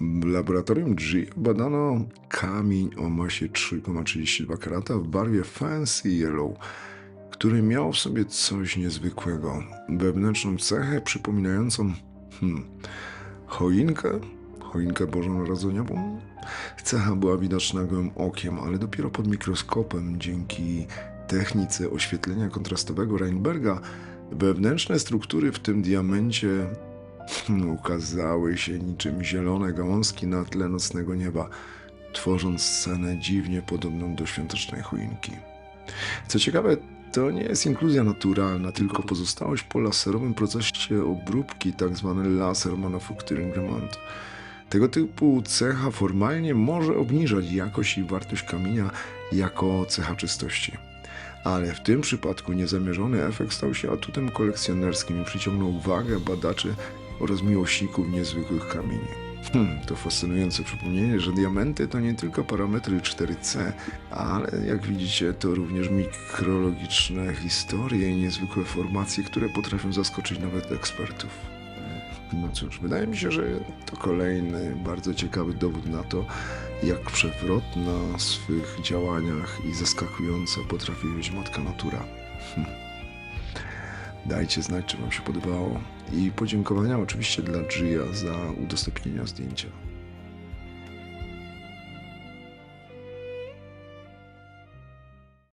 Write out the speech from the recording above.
W laboratorium G badano kamień o masie 3,32 karata w barwie Fancy Yellow, który miał w sobie coś niezwykłego. Wewnętrzną cechę przypominającą hmm, choinkę, choinkę bożonarodzeniową. Cecha była widoczna gołym okiem, ale dopiero pod mikroskopem dzięki technice oświetlenia kontrastowego Reinberga wewnętrzne struktury w tym diamencie ukazały się niczym zielone gałązki na tle nocnego nieba, tworząc scenę dziwnie podobną do świątecznej choinki. Co ciekawe, to nie jest inkluzja naturalna, tylko pozostałość po laserowym procesie obróbki, tzw. laser manufacturing remont. Tego typu cecha formalnie może obniżać jakość i wartość kamienia jako cecha czystości. Ale w tym przypadku niezamierzony efekt stał się atutem kolekcjonerskim i przyciągnął uwagę badaczy oraz miłośników niezwykłych kamieni. Hmm, to fascynujące przypomnienie, że diamenty to nie tylko parametry 4C, ale jak widzicie, to również mikrologiczne historie i niezwykłe formacje, które potrafią zaskoczyć nawet ekspertów. No cóż, wydaje mi się, że to kolejny bardzo ciekawy dowód na to, jak przewrotna w swych działaniach i zaskakująca potrafi być matka natura. Hm. Dajcie znać, czy Wam się podobało. I podziękowania oczywiście dla Gia za udostępnienia zdjęcia.